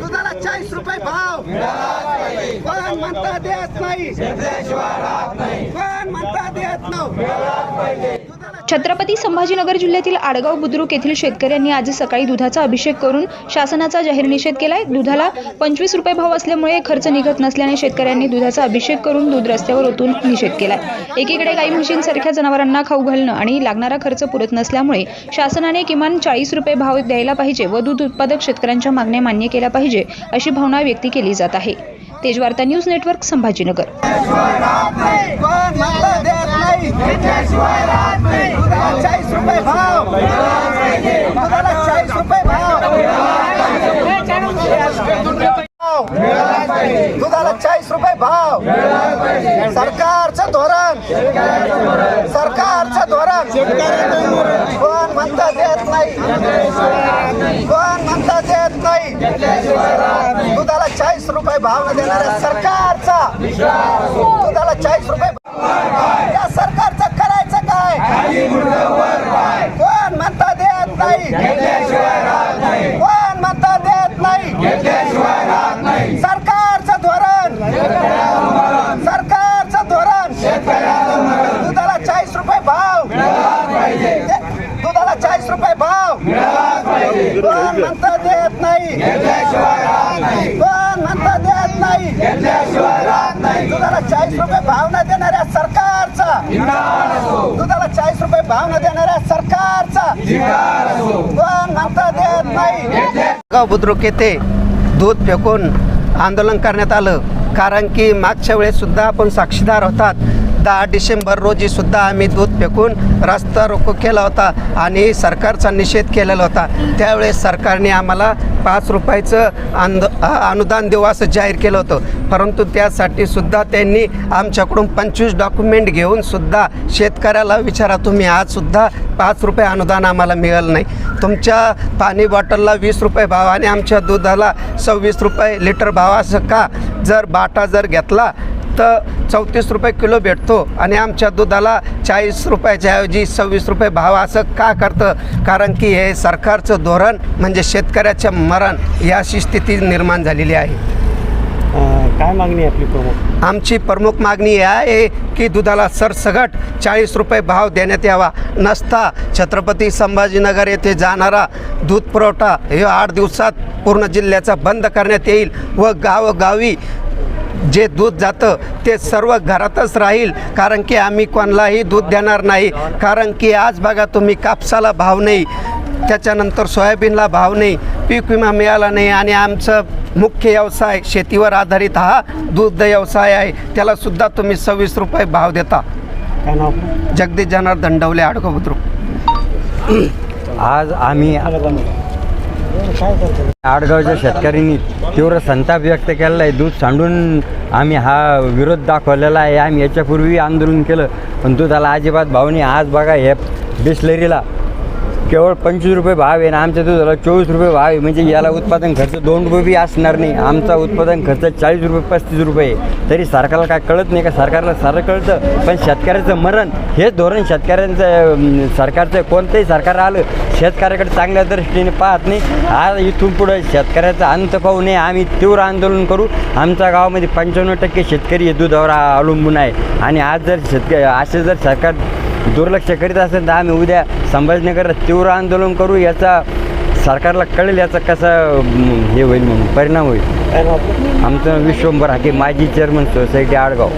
दुधाला चाळीस रुपये भाव. कोण म्हणता देत नाही. कोण म्हणता देत नाही. छत्रपती संभाजीनगर जिल्ह्यातील आडगाव बुद्रुक येथील शेतकऱ्यांनी आज सकाळी दुधाचा अभिषेक करून शासनाचा जाहीर निषेध केलाय. दुधाला पंचवीस रुपये भाव असल्यामुळे खर्च निघत नसल्याने शेतकऱ्यांनी दुधाचा अभिषेक करून दूध रस्त्यावर ओतून निषेध केलाय. एकीकडे गाई म्हशींसारख्या जनावरांना खाऊ घालणं आणि लागणारा खर्च पुरत नसल्यामुळे शासनाने किमान चाळीस रुपये भाव द्यायला पाहिजे व दूध उत्पादक शेतकऱ्यांच्या मागण्या मान्य केल्या पाहिजे अशी भावना व्यक्त केली जात आहे. Tejvarta news network Sambhajinagar. कोण म्हणता देत नाही दुधाला चाळीस रुपये भाव दुधाला चाळीस रुपये भाव दुधाला चाळीस रुपये भाव सरकारचं धोरण सरकारचं धोरण कोण म्हणता देत नाही कोण म्हणता देत नाही दुधाला चाळीस रुपये भाव न देणाऱ्या सरकारचा दुधाला चाळीस रुपये भाव. या सरकारचं करायचं काय कोण म्हणता देत नाही. कोण मत देत नाही? सरकारचं धोरण. सरकारचं धोरण. दुधाला चाळीस रुपये भाव. दे- दुधाला चाळीस रुपये भाव. कोण मत देत नाही कोण म्हणता देत नाही दुधाला चाळीस रुपये भाव न देणाऱ्या सरकारचा. दुधाला चाळीस रुपये भाव न देणाऱ्या सरकारचा. कोण म्हणता देत नाही. बुद्रुक येथे दूध फेकून आंदोलन करण्यात आलं. कारण की मागच्या वेळेस सुद्धा आपण साक्षीदार होतात. दहा डिसेंबर रोजी सुद्धा आम्ही दूध फेकून रस्ता रोको केला होता आणि सरकारचा निषेध केलेला होता. त्यावेळेस सरकारने आम्हाला पाच रुपयाचं आंद अनुदान देऊ असं जाहीर केलं होतं. परंतु त्यासाठी सुद्धा त्यांनी आमच्याकडून पंचवीस डॉक्युमेंट घेऊन सुद्धा शेतकऱ्याला विचारा तुम्ही आज सुद्धा पाच रुपये अनुदान आम्हाला मिळालं नाही. तुमच्या पाणी बॉटलला वीस रुपये भाव आणि आमच्या दुधाला सव्वीस रुपये लिटर भाव असं का? जर बाटा जर घेतला तर चौतीस रुपये किलो भेटतो आणि आमच्या दुधाला चाळीस रुपयाच्या ऐवजी सव्वीस रुपये भाव असं का करतं? कारण की हे सरकारचं धोरण म्हणजे शेतकऱ्याचं मरण या अशी स्थिती निर्माण झालेली आहे. काय मागणी आहे आपली प्रमुख? आमची प्रमुख मागणी ही आहे की दुधाला सरसगट चाळीस रुपये भाव देण्यात यावा. नसता छत्रपती संभाजीनगर येथे जाणारा दूध पुरवठा हे आठ दिवसात पूर्ण जिल्ह्याचा बंद करण्यात येईल व गावोगावी जे दूध जातं ते सर्व घरातच राहील. कारण की आम्ही कोणालाही दूध देणार नाही. कारण की आज बघा तुम्ही कापसाला भाव नाही. त्याच्यानंतर सोयाबीनला भाव नाही. पीक विमा मिळाला नाही आणि आमचं मुख्य व्यवसाय शेतीवर आधारित हा दूध व्यवसाय आहे. त्याला सुद्धा तुम्ही सव्वीस रुपये भाव देता? जगदीश जनार्दन डवले आडको बुद्रुक. आज आम्ही आडगावच्या शेतकऱ्यांनी तीव्र संताप व्यक्त केलेला आहे दूध सांडून आम्ही हा विरोध दाखवलेला आहे. आम्ही याच्यापूर्वी आंदोलन केलं. पण दुधाला अजिबात भाव नाही. आज बघा हे बिस्लरीला केवळ पंचवीस रुपये भाव आहे ना आमच्या दुधाला चोवीस रुपये भाव आहे. म्हणजे याला उत्पादन खर्च दोन रुपये बी असणार नाही. आमचा उत्पादन खर्च चाळीस रुपये पस्तीस रुपये आहे. तरी सरकारला काय कळत नाही का? सरकारला सारं कळतं. पण शेतकऱ्याचं मरण हे धोरण शेतकऱ्यांचं सरकारचं कोणतंही सरकार आलं शेतकऱ्याकडे चांगल्या दृष्टीने पाहत नाही. आज इथून पुढे शेतकऱ्याचा अंत पाहू नये. आम्ही तीव्र आंदोलन करू. आमच्या गावामध्ये पंच्याण्णव टक्के शेतकरी हे दुधावर अवलंबून आहे. आणि आज जर शेतकरी असे जर सरकार दुर्लक्ष करीत असेल तर आम्ही उद्या संभाजीनगरात तीव्र आंदोलन करू याचा सरकारला कळेल याचा कसा हे होईल म्हणून परिणाम होईल? आमचं विश्वंभर हाके माजी चेअरमन सोसायटी आडगाव